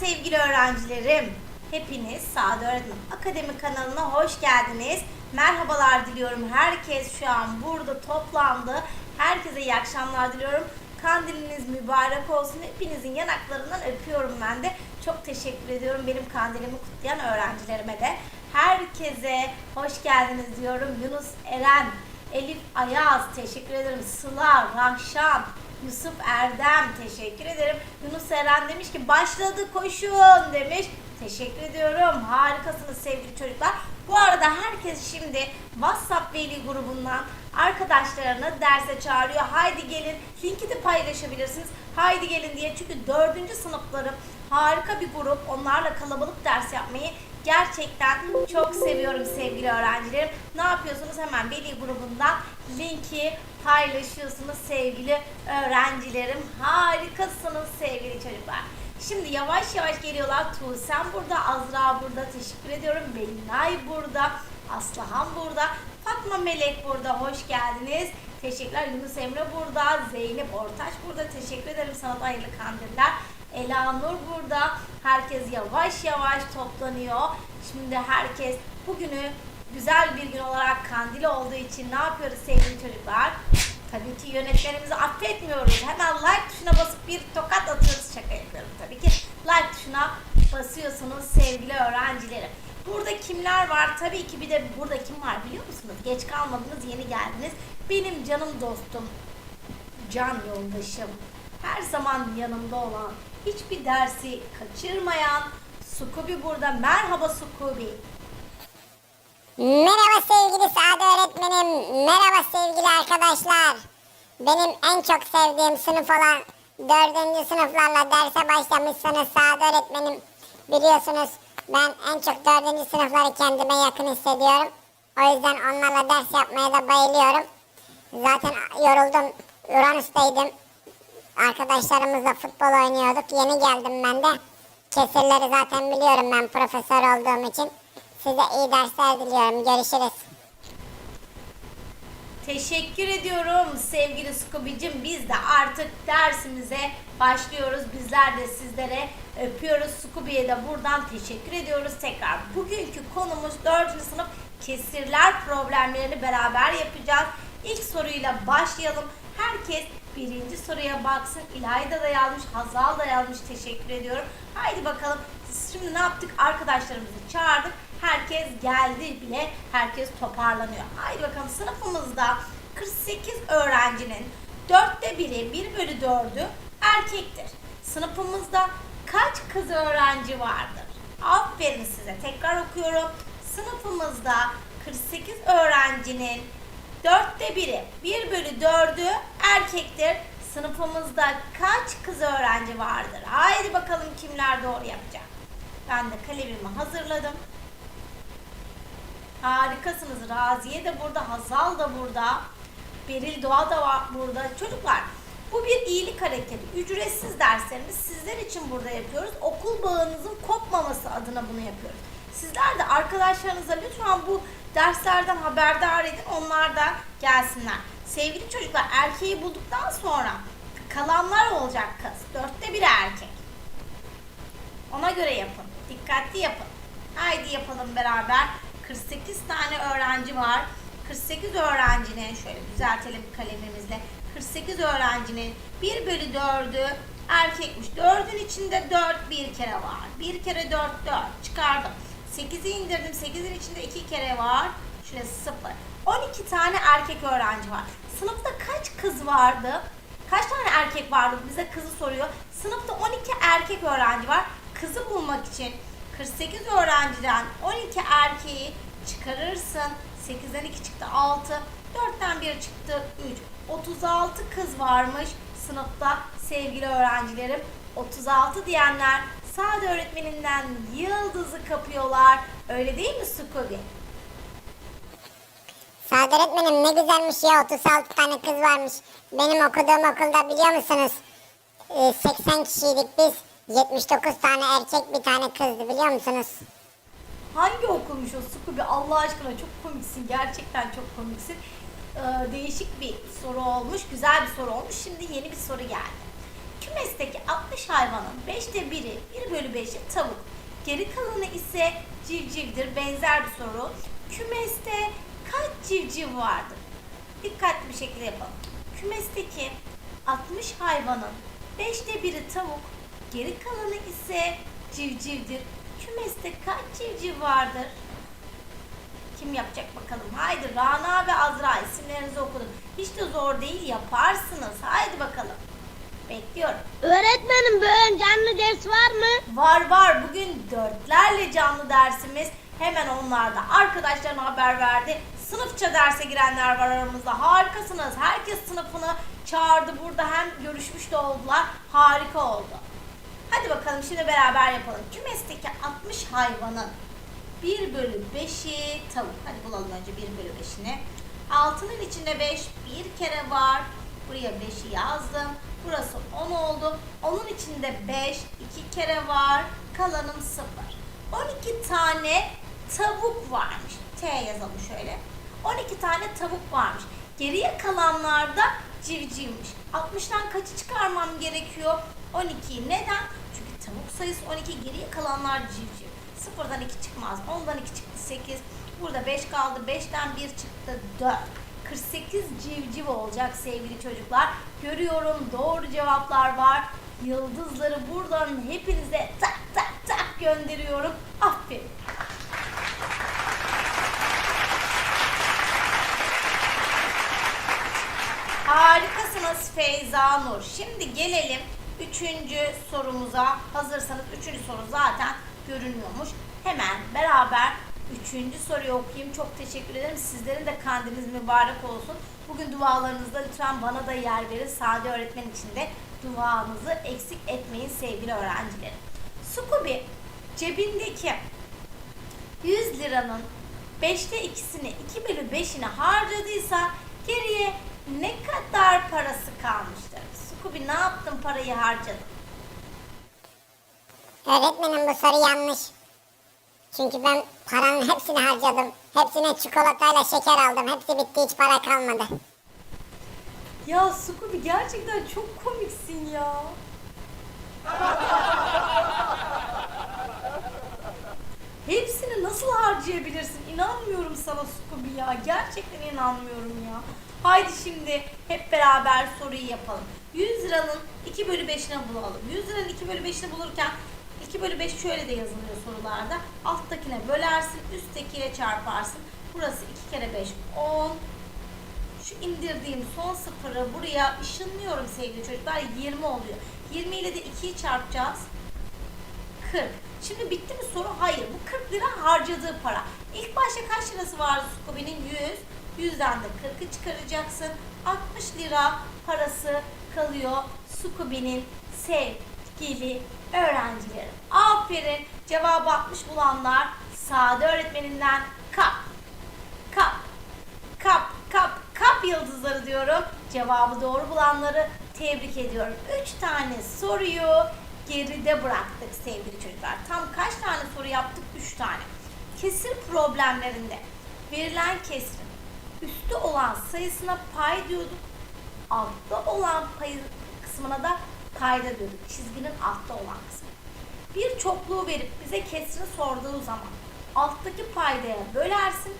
sevgili öğrencilerim. Hepiniz Sade Öğretmen Akademi kanalına hoş geldiniz. Merhabalar diliyorum. Herkes şu an burada toplandı. Herkese iyi akşamlar diliyorum. Kandiliniz mübarek olsun. Hepinizin yanaklarından öpüyorum ben de. Çok teşekkür ediyorum benim kandilimi kutlayan öğrencilerime de. Herkese hoş geldiniz diyorum. Yunus Eren, Elif Ayaz teşekkür ederim. Sıla, Rahşan, Yusuf Erdem teşekkür ederim. Yunus Eren demiş ki başladı koşun demiş. Teşekkür ediyorum. Harikasınız sevgili çocuklar. Bu arada herkes şimdi WhatsApp veli grubundan arkadaşlarını derse çağırıyor. Haydi gelin. Linki de paylaşabilirsiniz. Haydi gelin diye. Çünkü dördüncü sınıflarım harika bir grup. Onlarla kalabalık ders yapmayı gerçekten çok seviyorum sevgili öğrencilerim. Ne yapıyorsunuz? Hemen veli grubundan linki paylaşıyorsunuz sevgili öğrencilerim. Harikasınız sevgili çocuklar. Şimdi yavaş yavaş geliyorlar. Tuğsem burada, Azra burada. Teşekkür ediyorum. Belinay burada. Aslıhan burada. Fatma Melek burada. Hoş geldiniz. Teşekkürler. Yunus Emre burada. Zeynep Ortaç burada. Teşekkür ederim sana da hayırlı kandiller. Ela Nur burada. Herkes yavaş yavaş toplanıyor. Şimdi herkes bugünü güzel bir gün olarak kandil olduğu için ne yapıyoruz sevgili çocuklar? Tabii ki yönetmenimizi affetmiyoruz. Hemen like tuşuna basıp bir tokat atıyoruz. Şaka yapıyorum tabii ki. Like tuşuna basıyorsunuz sevgili öğrencilerim. Burada kimler var? Tabii ki bir de burada kim var biliyor musunuz? Geç kalmadınız, yeni geldiniz. Benim canım dostum, can yoldaşım, her zaman yanımda olan, hiçbir dersi kaçırmayan Sukubi burada. Merhaba Sukubi. Merhaba sevgili Sade öğretmenim. Merhaba sevgili arkadaşlar. Benim en çok sevdiğim sınıf olan dördüncü sınıflarla derse başlamışsınız Sade öğretmenim. Biliyorsunuz ben en çok dördüncü sınıfları kendime yakın hissediyorum. O yüzden onlarla ders yapmaya da bayılıyorum. Zaten yoruldum. Uranüs'teydim. Arkadaşlarımızla futbol oynuyorduk. Yeni geldim ben de. Kesirleri zaten biliyorum ben profesör olduğum için. Size iyi dersler diliyorum. Görüşürüz. Teşekkür ediyorum sevgili Scooby'cim. Biz de artık dersimize başlıyoruz. Bizler de sizlere öpüyoruz. Scooby'ye de buradan teşekkür ediyoruz. Tekrar bugünkü konumuz 4. sınıf kesirler problemlerini beraber yapacağız. İlk soruyla başlayalım. Herkes birinci soruya baksın. İlayda da yazmış, Hazal da yazmış. Teşekkür ediyorum. Haydi bakalım. Şimdi ne yaptık? Arkadaşlarımızı çağırdık. Herkes geldi bile. Herkes toparlanıyor. Haydi bakalım sınıfımızda 48 öğrencinin dörtte biri, 1 bölü 4'ü erkektir. Sınıfımızda kaç kız öğrenci vardır? Aferin size. Tekrar okuyorum. Sınıfımızda 48 öğrencinin dörtte biri, 1 bölü 4'ü erkektir. Sınıfımızda kaç kız öğrenci vardır? Haydi bakalım kimler doğru yapacak. Ben de kalemimi hazırladım. Harikasınız. Raziye de burada, Hazal da burada. Beril Doğa da var burada. Çocuklar bu bir iyilik hareketi. Ücretsiz derslerimiz sizler için burada yapıyoruz. Okul bağınızın kopmaması adına bunu yapıyoruz. Sizler de arkadaşlarınıza lütfen bu derslerden haberdar edin. Onlar da gelsinler. Sevgili çocuklar erkeği bulduktan sonra kalanlar olacak kız. Dörtte biri erkek. Ona göre yapın. Dikkatli yapın. Haydi yapalım beraber. 48 tane öğrenci var. 48 öğrencinin şöyle düzeltelim kalemimizle. 48 öğrencinin 1 bölü 4'ü erkekmiş. 4'ün içinde 4 bir kere var. 1 kere 4 4 çıkardım. 8'i indirdim. 8'in içinde 2 kere var. Şöyle 0. 12 tane erkek öğrenci var. Sınıfta kaç kız vardı? Kaç tane erkek vardı? Bize kızı soruyor. Sınıfta 12 erkek öğrenci var. Kızı bulmak için 48 öğrenciden 12 erkeği çıkarırsın. 8'den 2 çıktı 6. 4'ten 1 çıktı 3. 36 kız varmış sınıfta sevgili öğrencilerim. 36 diyenler Sade öğretmeninden yıldızı kapıyorlar. Öyle değil mi Scooby? Sade öğretmenim ne güzelmiş ya 36 tane kız varmış. Benim okuduğum okulda biliyor musunuz? Ee, 80 kişiydik biz. 79 tane erkek bir tane kızdı biliyor musunuz? Hangi okulmuş o Scooby? Allah aşkına çok komiksin. Gerçekten çok komiksin. Ee, değişik bir soru olmuş. Güzel bir soru olmuş. Şimdi yeni bir soru geldi. Kümesteki 60 hayvanın 5'te biri 1 bölü 5'i tavuk. Geri kalanı ise civcivdir. Benzer bir soru. Kümeste kaç civciv vardır? Dikkatli bir şekilde yapalım. Kümesteki 60 hayvanın 5'te biri tavuk, geri kalanı ise civcivdir. Kümeste kaç civciv vardır? Kim yapacak bakalım? Haydi Rana ve Azra isimlerinizi okudum. Hiç de zor değil yaparsınız. Haydi bakalım. Bekliyorum. Öğretmenim bugün canlı ders var mı? Var var bugün dörtlerle canlı dersimiz. Hemen onlar da arkadaşlarına haber verdi. Sınıfça derse girenler var aramızda. Harikasınız. Herkes sınıfını çağırdı. Burada hem görüşmüş de oldular. Harika oldu. Hadi bakalım şimdi beraber yapalım. Kümesteki 60 hayvanın 1 bölü 5'i tavuk. Hadi bulalım önce 1 bölü 5'ini. Altının içinde 5 bir kere var. Buraya 5'i yazdım. Burası 10 oldu. Onun içinde 5 iki kere var. Kalanım 0. 12 tane tavuk varmış. T yazalım şöyle. 12 tane tavuk varmış. Geriye kalanlar da civcivmiş. 60'tan kaçı çıkarmam gerekiyor? 12'yi. Neden? Çünkü tavuk sayısı 12, geriye kalanlar civciv. Sıfırdan 2 çıkmaz. 10'dan 2 çıktı 8. Burada 5 kaldı. 5'ten 1 çıktı 4. 48 civciv olacak sevgili çocuklar. Görüyorum doğru cevaplar var. Yıldızları buradan hepinize tak tak tak gönderiyorum. Aferin. Harikasınız Feyza Nur. Şimdi gelelim üçüncü sorumuza. Hazırsanız üçüncü soru zaten görünüyormuş. Hemen beraber üçüncü soruyu okuyayım. Çok teşekkür ederim. Sizlerin de kandiliniz mübarek olsun. Bugün dualarınızda lütfen bana da yer verin. Sade öğretmen için de duanızı eksik etmeyin sevgili öğrencilerim. Scooby cebindeki 100 liranın 5'te ikisini 2 bölü 5'ini harcadıysa geriye ne kadar parası kalmıştır? Scooby ne yaptın parayı harcadın? Öğretmenim bu soru yanlış. Çünkü ben paranın hepsini harcadım. Hepsine çikolatayla şeker aldım. Hepsi bitti hiç para kalmadı. Ya Scooby gerçekten çok komiksin ya. Hepsini nasıl harcayabilirsin? İnanmıyorum sana Scooby ya. Gerçekten inanmıyorum ya. Haydi şimdi hep beraber soruyu yapalım. 100 liranın 2 bölü 5'ini bulalım. 100 liranın 2 bölü 5'ini bulurken 2 bölü 5 şöyle de yazılıyor sorularda. Alttakine bölersin, üsttekiyle çarparsın. Burası 2 kere 5, 10. Şu indirdiğim son sıfırı buraya ışınlıyorum sevgili çocuklar. 20 oluyor. 20 ile de 2'yi çarpacağız. 40. Şimdi bitti mi soru? Hayır. Bu 40 lira harcadığı para. İlk başta kaç lirası vardı Scooby'nin? 100. 100'den de 40'ı çıkaracaksın. 60 lira parası kalıyor Scooby'nin sevgili öğrencilerim. Aferin. Cevabı 60 bulanlar Sade öğretmeninden kap. Kap. Kap, kap, kap yıldızları diyorum. Cevabı doğru bulanları tebrik ediyorum. 3 tane soruyu geride bıraktık sevgili çocuklar. Tam kaç tane soru yaptık? 3 tane. Kesir problemlerinde verilen kesrin üstü olan sayısına pay diyorduk. Altta olan pay kısmına da payda diyorduk. Çizginin altta olan kısmı. Bir çokluğu verip bize kesrini sorduğu zaman alttaki paydaya bölersin,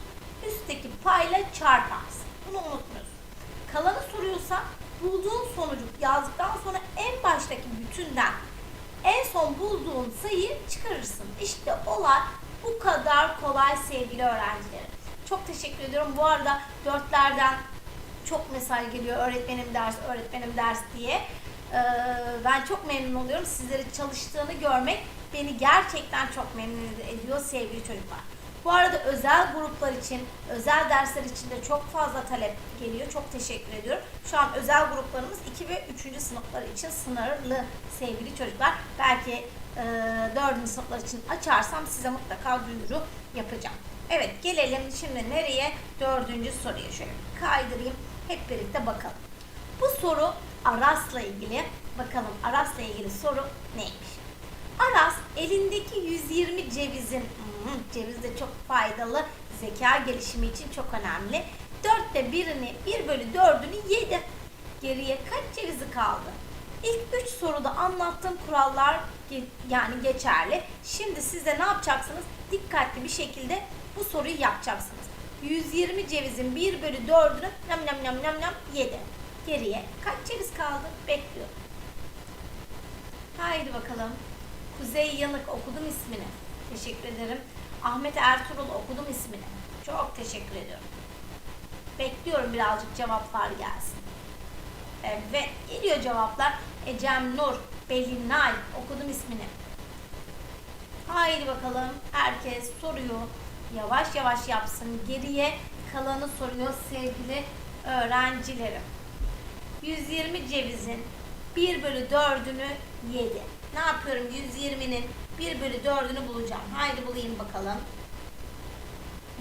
üstteki payla çarparsın. Bunu unutmuyorsun. Kalanı soruyorsa bulduğun sonucu yazdıktan sonra en baştaki bütünden en son bulduğun sayıyı çıkarırsın. İşte olay bu kadar kolay sevgili öğrencilerim. Çok teşekkür ediyorum. Bu arada dörtlerden çok mesaj geliyor öğretmenim ders, öğretmenim ders diye. Ee, ben çok memnun oluyorum. Sizleri çalıştığını görmek beni gerçekten çok memnun ediyor sevgili çocuklar. Bu arada özel gruplar için, özel dersler için de çok fazla talep geliyor. Çok teşekkür ediyorum. Şu an özel gruplarımız 2 ve 3. sınıflar için sınırlı sevgili çocuklar. Belki e, 4. sınıflar için açarsam size mutlaka duyuru yapacağım. Evet gelelim şimdi nereye? Dördüncü soruya şöyle kaydırayım. Hep birlikte bakalım. Bu soru Aras'la ilgili. Bakalım Aras'la ilgili soru neymiş? Aras elindeki 120 cevizin, ceviz de çok faydalı, zeka gelişimi için çok önemli. Dörtte birini, 1 bölü dördünü yedi. Geriye kaç cevizi kaldı? İlk 3 soruda anlattığım kurallar yani geçerli. Şimdi siz de ne yapacaksınız? Dikkatli bir şekilde bu soruyu yapacaksınız. 120 cevizin 1 bölü 4'ünü nam nam nam nam nam yedi. Geriye kaç ceviz kaldı? Bekliyorum. Haydi bakalım. Kuzey Yanık okudum ismini. Teşekkür ederim. Ahmet Ertuğrul okudum ismini. Çok teşekkür ediyorum. Bekliyorum birazcık cevaplar gelsin. Evet geliyor cevaplar. Ecem Nur, Belinay okudum ismini. Haydi bakalım herkes soruyor. Yavaş yavaş yapsın. Geriye kalanı soruyor sevgili öğrencilerim. 120 cevizin 1 bölü 4'ünü yedi. Ne yapıyorum? 120'nin 1 bölü 4'ünü bulacağım. Haydi bulayım bakalım.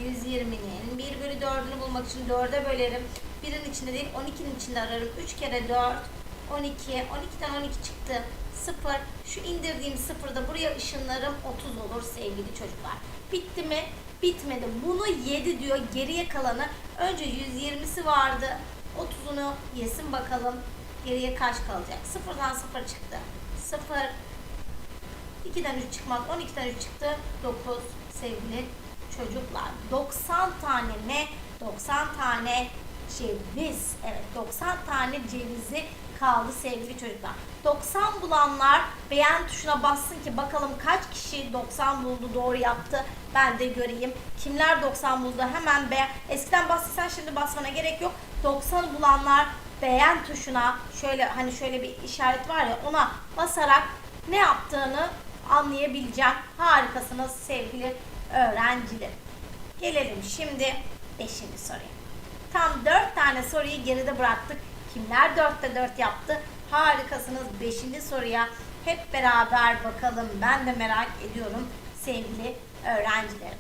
120'nin 1 bölü 4'ünü bulmak için 4'e bölerim. 1'in içinde değil 12'nin içinde ararım. 3 kere 4 12. 12'den 12 çıktı. 0. Şu indirdiğim 0 da buraya ışınlarım 30 olur sevgili çocuklar. Bitti mi? Bitmedi. Bunu 7 diyor. Geriye kalanı önce 120'si vardı. 30'unu yesin bakalım. Geriye kaç kalacak? 0'dan 0 çıktı. 0 2'den 3 çıkmaz. 12'den 3 çıktı. 9 sevgili çocuklar. 90 tane ne? 90 tane ceviz. Evet 90 tane cevizi kaldı sevgili çocuklar. 90 bulanlar beğen tuşuna bassın ki bakalım kaç kişi 90 buldu doğru yaptı. Ben de göreyim. Kimler 90 buldu hemen beğen. Eskiden bastıysan şimdi basmana gerek yok. 90 bulanlar beğen tuşuna şöyle hani şöyle bir işaret var ya ona basarak ne yaptığını anlayabileceğim. Harikasınız sevgili öğrenciler. Gelelim şimdi 5. soruya. Tam 4 tane soruyu geride bıraktık. Kimler 4'te 4 yaptı? Harikasınız 5. soruya hep beraber bakalım. Ben de merak ediyorum sevgili öğrencilerim.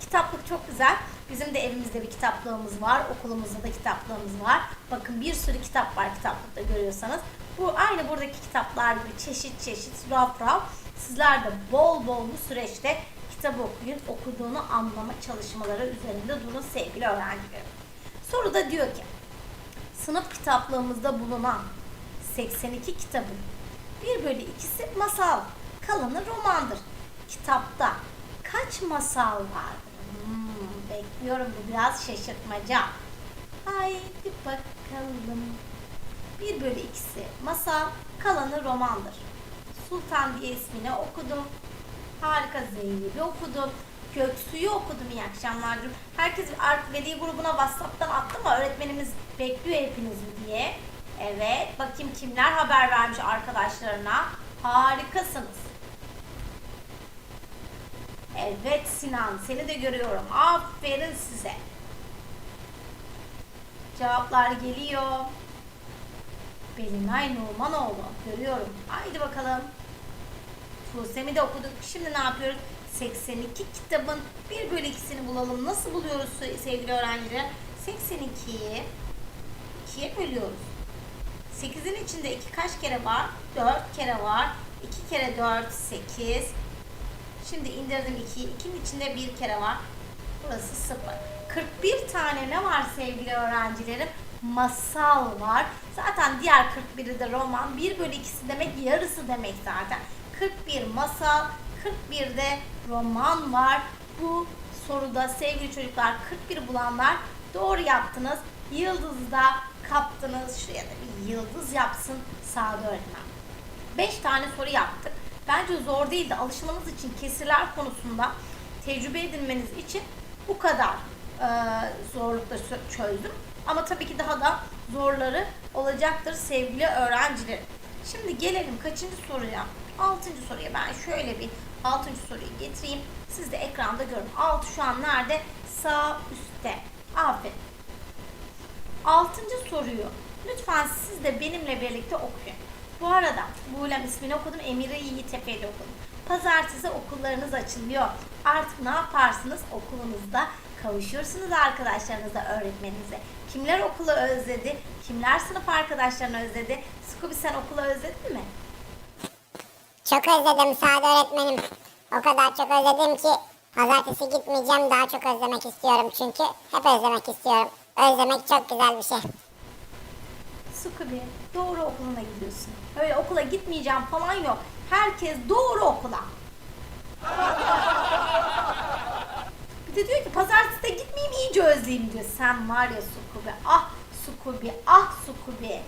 Kitaplık çok güzel. Bizim de evimizde bir kitaplığımız var. Okulumuzda da kitaplığımız var. Bakın bir sürü kitap var kitaplıkta görüyorsanız. Bu aynı buradaki kitaplar gibi çeşit çeşit raf raf. Sizler de bol bol bu süreçte kitap okuyun. Okuduğunu anlama çalışmaları üzerinde durun sevgili öğrencilerim. Soruda diyor ki sınıf kitaplığımızda bulunan 82 kitabın 1 bölü 2'si masal, kalanı romandır. Kitapta kaç masal vardır? Hmm, bekliyorum bu biraz şaşırtmaca. Haydi bakalım. 1 bölü 2'si masal, kalanı romandır. Sultan diye ismini okudum. Harika Zeynep'i okudum. Göksu'yu okudum. İyi akşamlar. Herkes Art Veli grubuna WhatsApp'tan attı mı? Öğretmenimiz bekliyor hepinizi diye. Evet. Bakayım kimler haber vermiş arkadaşlarına. Harikasınız. Evet Sinan seni de görüyorum. Aferin size. Cevaplar geliyor. Belinay Numanoğlu. Görüyorum. Haydi bakalım. Tuğsem'i de okuduk. Şimdi ne yapıyoruz? 82 kitabın 1 bölü 2'sini bulalım. Nasıl buluyoruz sevgili öğrenciler? 82'yi 2'ye bölüyoruz. 8'in içinde 2 kaç kere var? 4 kere var. 2 kere 4 8. Şimdi indirdim 2'yi. 2'nin içinde 1 kere var. Burası 0. 41 tane ne var sevgili öğrencilerim? Masal var. Zaten diğer 41'i de roman. 1 bölü 2'si demek yarısı demek zaten. 41 masal, 41 de roman var. Bu soruda sevgili çocuklar 41 bulanlar doğru yaptınız. Yıldızı da kaptınız. Şuraya da bir yıldız yapsın Sağda öğretmen. 5 tane soru yaptık. Bence zor değil de alışmanız için kesirler konusunda tecrübe edinmeniz için bu kadar e, zorlukla çö- çözdüm. Ama tabii ki daha da zorları olacaktır sevgili öğrenciler. Şimdi gelelim kaçıncı soruya? Altıncı soruya ben şöyle bir altıncı soruyu getireyim. Siz de ekranda görün. Altı şu an nerede? Sağ üstte. Aferin. Altıncı soruyu lütfen siz de benimle birlikte okuyun. Bu arada Buğlem ismini okudum, Emire Yiğitepe'yi de okudum. Pazartesi okullarınız açılıyor. Artık ne yaparsınız? Okulunuzda kavuşursunuz arkadaşlarınızla, öğretmeninize. Kimler okulu özledi? Kimler sınıf arkadaşlarını özledi? Scooby sen okulu özledin mi? Çok özledim Sade öğretmenim. O kadar çok özledim ki pazartesi gitmeyeceğim daha çok özlemek istiyorum çünkü hep özlemek istiyorum. Özlemek çok güzel bir şey. Sukubi doğru okuluna gidiyorsun. Öyle okula gitmeyeceğim falan yok. Herkes doğru okula. Bir de diyor ki pazartesi de gitmeyeyim iyice özleyeyim diyor. Sen var ya Sukubi. Ah Sukubi. Ah Sukubi.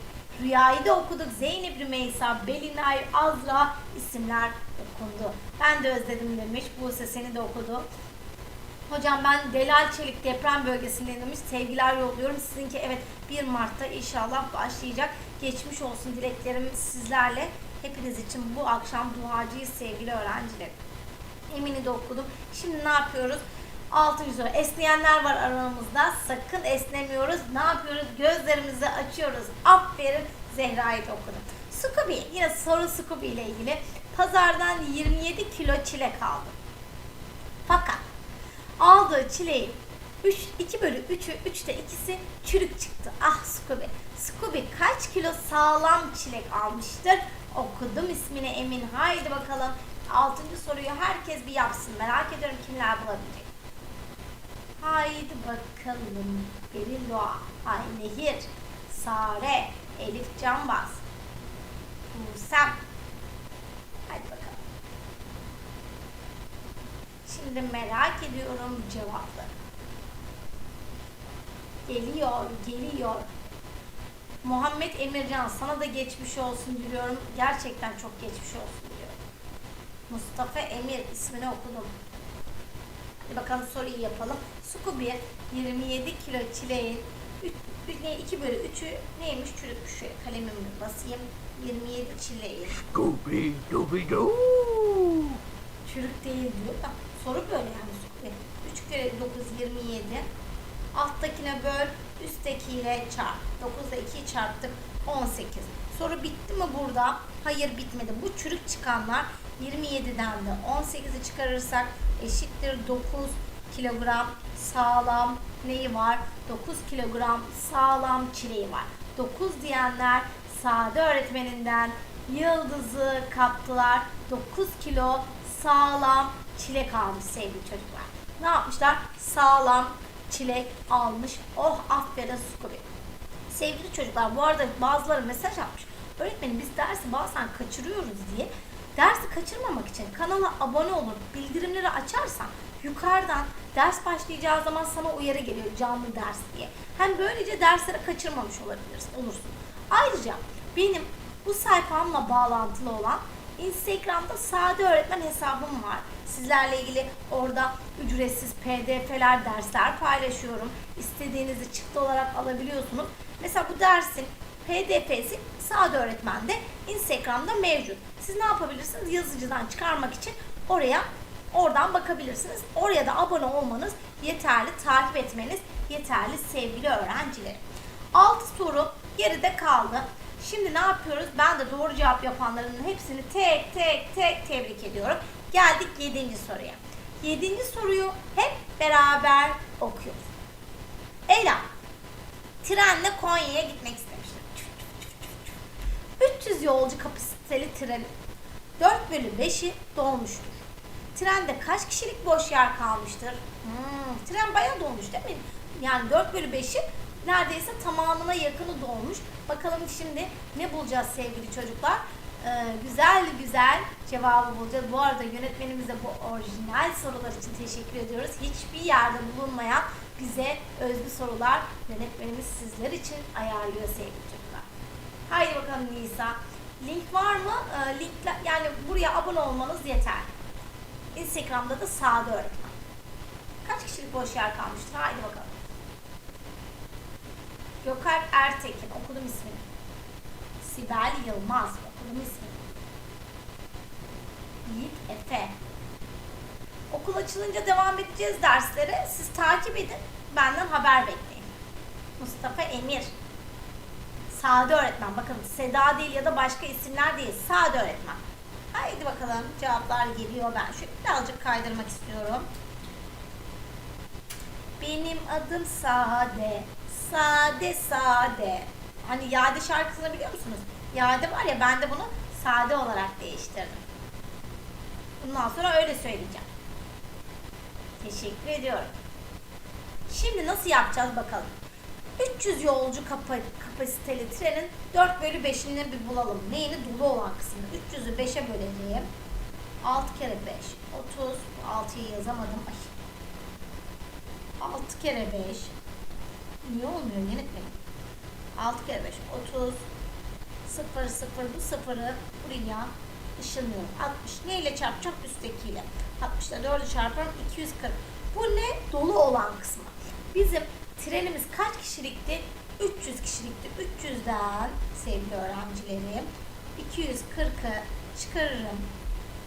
Rüyayı da okuduk. Zeynep Rümeysa, Belinay, Azra isimler okundu. Ben de özledim demiş. Buse seni de okudu. Hocam ben Delal Çelik deprem bölgesindeyim demiş. Sevgiler yolluyorum. Sizinki evet 1 Mart'ta inşallah başlayacak. Geçmiş olsun dileklerim sizlerle. Hepiniz için bu akşam duacıyız sevgili öğrenciler. Emin'i de okudum. Şimdi ne yapıyoruz? 6. soru. Esneyenler var aramızda. Sakın esnemiyoruz. Ne yapıyoruz? Gözlerimizi açıyoruz. Aferin Zehra'yı da okudum. Scooby. Yine soru Scooby ile ilgili. Pazardan 27 kilo çilek aldım. Fakat aldığı çileğin 3, 2 bölü 3'ü 3'te ikisi çürük çıktı. Ah Scooby. Scooby kaç kilo sağlam çilek almıştır? Okudum ismini Emin. Haydi bakalım. Altıncı soruyu herkes bir yapsın. Merak ediyorum kimler bulabilecek. Haydi bakalım. Beril Doğa, Ay Nehir, Sare, Elif Canbaz, Tuğsem. Hadi bakalım. Şimdi merak ediyorum cevapları. Geliyor, geliyor. Muhammed Emircan sana da geçmiş olsun diliyorum. Gerçekten çok geçmiş olsun diliyorum. Mustafa Emir ismini okudum. Hadi bakalım soruyu yapalım. Scooby 27 kilo çileğin 2 bölü 3'ü neymiş çürütmüş. Şöyle kalemimi basayım. 27 çileğin Scooby Dooby Doo. çürük değil diyor da soru böyle yani Scooby. 3 kere 9 27. Alttakine böl, üsttekiyle çarp. 9'da 2'yi çarptık 18. Soru bitti mi burada? Hayır bitmedi. Bu çürük çıkanlar 27'den de 18'i çıkarırsak eşittir 9 kilogram sağlam neyi var? 9 kilogram sağlam çileği var. 9 diyenler Sade öğretmeninden yıldızı kaptılar. 9 kilo sağlam çilek almış sevgili çocuklar. Ne yapmışlar? Sağlam çilek almış. Oh aferin Scooby. Sevgili çocuklar bu arada bazıları mesaj atmış. Öğretmenim biz dersi bazen kaçırıyoruz diye. Dersi kaçırmamak için kanala abone olup bildirimleri açarsan yukarıdan ders başlayacağı zaman sana uyarı geliyor canlı ders diye. Hem böylece dersleri kaçırmamış olabilirsin, olursun. Ayrıca benim bu sayfamla bağlantılı olan Instagram'da Sade Öğretmen hesabım var. Sizlerle ilgili orada ücretsiz pdf'ler, dersler paylaşıyorum. İstediğinizi çıktı olarak alabiliyorsunuz. Mesela bu dersin pdf'si Sade Öğretmen'de Instagram'da mevcut. Siz ne yapabilirsiniz? Yazıcıdan çıkarmak için oraya oradan bakabilirsiniz. Oraya da abone olmanız yeterli, takip etmeniz yeterli sevgili öğrencilerim. 6 soru geride kaldı. Şimdi ne yapıyoruz? Ben de doğru cevap yapanların hepsini tek tek tek tebrik ediyorum. Geldik 7. soruya. 7. soruyu hep beraber okuyoruz. Ela, trenle Konya'ya gitmek istemişler. 300 yolcu kapasiteli tren 4 bölü 5'i dolmuştur. Trende kaç kişilik boş yer kalmıştır? Hmm, tren bayağı dolmuş değil mi? Yani 4 bölü 5'i neredeyse tamamına yakını dolmuş. Bakalım şimdi ne bulacağız sevgili çocuklar? Ee, güzel güzel cevabı bulacağız. Bu arada yönetmenimize bu orijinal sorular için teşekkür ediyoruz. Hiçbir yerde bulunmayan bize özgü sorular yönetmenimiz sizler için ayarlıyor sevgili çocuklar. Haydi bakalım Nisa. Link var mı? Ee, linkler, yani buraya abone olmanız yeter. Instagram'da da sağda öğretmen. Kaç kişilik boş yer kalmıştır? Haydi bakalım. Gökalp Ertekin. Okudum ismini. Sibel Yılmaz. Okudum ismini. Yiğit Efe. Okul açılınca devam edeceğiz derslere. Siz takip edin. Benden haber bekleyin. Mustafa Emir. Sade öğretmen. Bakın Seda değil ya da başka isimler değil. Sade öğretmen. Haydi bakalım cevaplar geliyor. Ben şöyle birazcık kaydırmak istiyorum. Benim adım Sade. Sade Sade. Hani Yade şarkısını biliyor musunuz? Yade var ya ben de bunu Sade olarak değiştirdim. Bundan sonra öyle söyleyeceğim. Teşekkür ediyorum. Şimdi nasıl yapacağız bakalım. 300 yolcu kapa- kapasiteli trenin 4 bölü 5'ini bir bulalım. Neyini? Dolu olan kısmını. 300'ü 5'e böleceğim. 6 kere 5. 30. 6'yı yazamadım. Ay. 6 kere 5. Niye olmuyor yönetmenim? 6 kere 5. 30. 0 0 bu sıfırı buraya ışınlıyorum. 60. Neyle çarpacağım? Üsttekiyle. 60 ile 4'ü çarparım. 240. Bu ne? Dolu olan kısmı. Bizim trenimiz kaç kişilikti? 300 kişilikti. 300'den sevgili öğrencilerim 240'ı çıkarırım.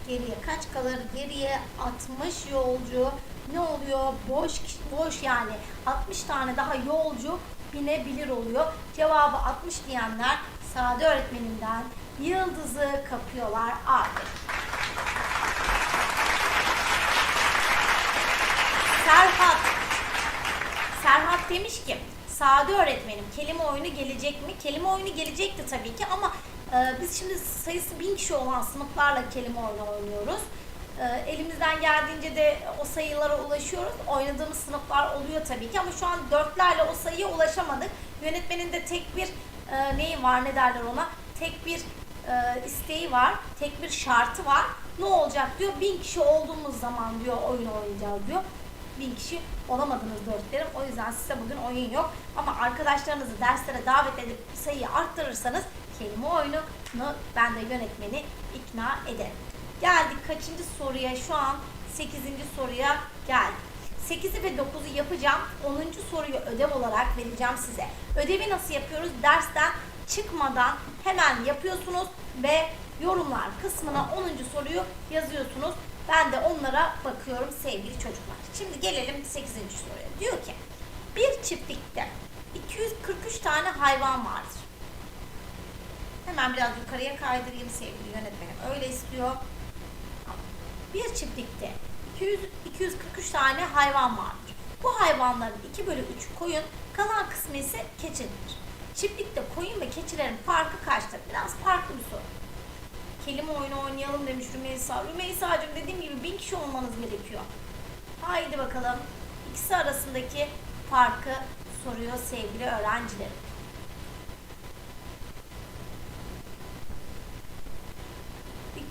Geriye kaç kalır? Geriye 60 yolcu ne oluyor? Boş boş yani 60 tane daha yolcu binebilir oluyor. Cevabı 60 diyenler Sade öğretmenimden yıldızı kapıyorlar. Aferin. Demiş ki Sade öğretmenim kelime oyunu gelecek mi? Kelime oyunu gelecekti tabii ki ama e, biz şimdi sayısı bin kişi olan sınıflarla kelime oyunu oynuyoruz. E, elimizden geldiğince de o sayılara ulaşıyoruz. Oynadığımız sınıflar oluyor tabii ki ama şu an dörtlerle o sayıya ulaşamadık. Yönetmenin de tek bir e, neyi var ne derler ona? Tek bir e, isteği var, tek bir şartı var. Ne olacak diyor, bin kişi olduğumuz zaman diyor oyun oynayacağız diyor bin kişi olamadınız dörtlerim. O yüzden size bugün oyun yok. Ama arkadaşlarınızı derslere davet edip sayıyı arttırırsanız kelime oyununu ben de yönetmeni ikna ederim. Geldik kaçıncı soruya? Şu an 8. soruya geldik. 8'i ve 9'u yapacağım. 10. soruyu ödev olarak vereceğim size. Ödevi nasıl yapıyoruz? Dersten çıkmadan hemen yapıyorsunuz ve yorumlar kısmına 10. soruyu yazıyorsunuz. Ben de onlara bakıyorum sevgili çocuklar. Şimdi gelelim 8. soruya. Diyor ki bir çiftlikte 243 tane hayvan vardır. Hemen biraz yukarıya kaydırayım sevgili yönetmenim. Öyle istiyor. Bir çiftlikte 200, 243 tane hayvan vardır. Bu hayvanların 2 bölü 3 koyun, kalan kısmı ise keçidir. Çiftlikte koyun ve keçilerin farkı kaçtır? Biraz farklı bir soru. Kelime oyunu oynayalım demiş Rümeysa. Rümeysa'cığım dediğim gibi bin kişi olmanız gerekiyor. Haydi bakalım. İkisi arasındaki farkı soruyor sevgili öğrencilerim.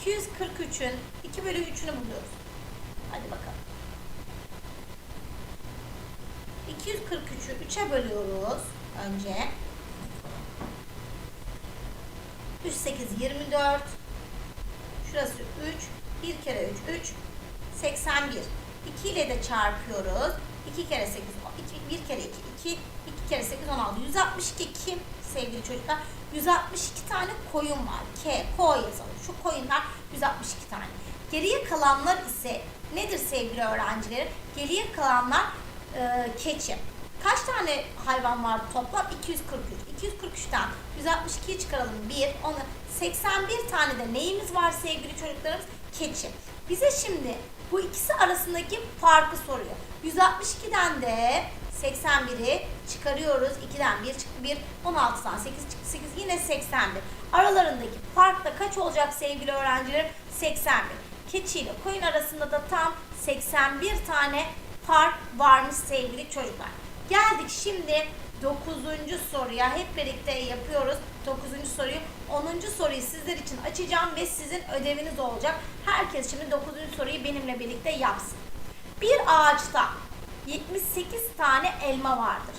...243'ün 2 bölü 3'ünü buluyoruz. Hadi bakalım. 243'ü 3'e bölüyoruz önce. 3, 8, 24. Şurası 3. 1 kere 3, 3. 81. 2 ile de çarpıyoruz. 2 kere 8, 2, 1 kere 2, 2. 2 kere 8, 16. 162 kim sevgili çocuklar? 162 tane koyun var. K, ko yazalım. Şu koyunlar 162 tane. Geriye kalanlar ise nedir sevgili öğrencilerim? Geriye kalanlar e, keçi. Kaç tane hayvan var toplam? 243. 243'ten 162'yi çıkaralım. 1, onu 81 tane de neyimiz var sevgili çocuklarımız? Keçi. Bize şimdi bu ikisi arasındaki farkı soruyor. 162'den de 81'i çıkarıyoruz. 2'den 1 çıktı 1. 16'dan 8 çıktı 8. Yine 81. Aralarındaki fark da kaç olacak sevgili öğrencilerim? 81. Keçi ile koyun arasında da tam 81 tane fark varmış sevgili çocuklar. Geldik şimdi 9. soruya hep birlikte yapıyoruz. 9. soruyu 10. soruyu sizler için açacağım ve sizin ödeviniz olacak. Herkes şimdi 9. soruyu benimle birlikte yapsın. Bir ağaçta 78 tane elma vardır.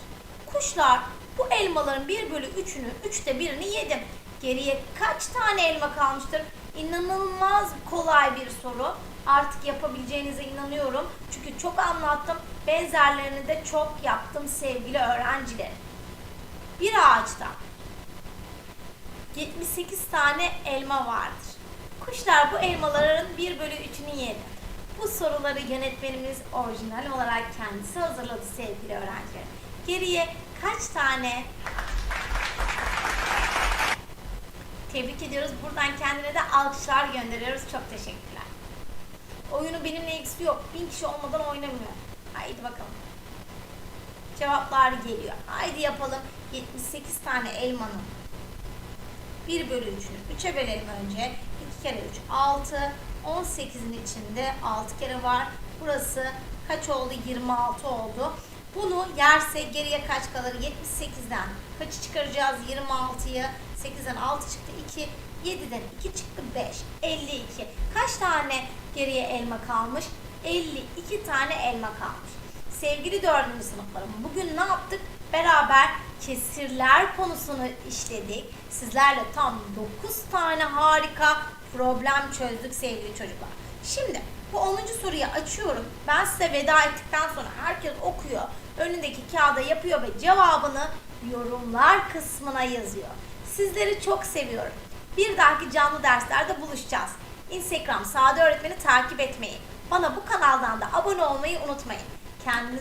Kuşlar bu elmaların 1 bölü 3'ünü, 3'te birini yedi. Geriye kaç tane elma kalmıştır? İnanılmaz kolay bir soru. Artık yapabileceğinize inanıyorum. Çünkü çok anlattım. Benzerlerini de çok yaptım sevgili öğrenciler. Bir ağaçta 78 tane elma vardır. Kuşlar bu elmaların 1 bölü 3'ünü yedi. Bu soruları yönetmenimiz orijinal olarak kendisi hazırladı sevgili öğrenciler. Geriye kaç tane Tebrik ediyoruz. Buradan kendine de alkışlar gönderiyoruz. Çok teşekkürler. Oyunu benimle ilgisi yok. Bin kişi olmadan oynamıyor. Haydi bakalım. Cevaplar geliyor. Haydi yapalım. 78 tane elmanın 1 bölü 3'ünü 3'e bölelim önce. 2 kere 3 6. 18'in içinde 6 kere var. Burası kaç oldu? 26 oldu. Bunu Yerse geriye kaç kalır? 78'den kaçı çıkaracağız? 26'yı. 8'den 6 çıktı 2. 7'den 2 çıktı 5. 52. Kaç tane geriye elma kalmış? 52 tane elma kalmış. Sevgili dördüncü sınıflarım bugün ne yaptık? Beraber kesirler konusunu işledik. Sizlerle tam 9 tane harika problem çözdük sevgili çocuklar. Şimdi bu 10. soruyu açıyorum. Ben size veda ettikten sonra herkes okuyor. Önündeki kağıda yapıyor ve cevabını yorumlar kısmına yazıyor. Sizleri çok seviyorum. Bir dahaki canlı derslerde buluşacağız. Instagram Sade Öğretmeni takip etmeyi, bana bu kanaldan da abone olmayı unutmayın. Kendinize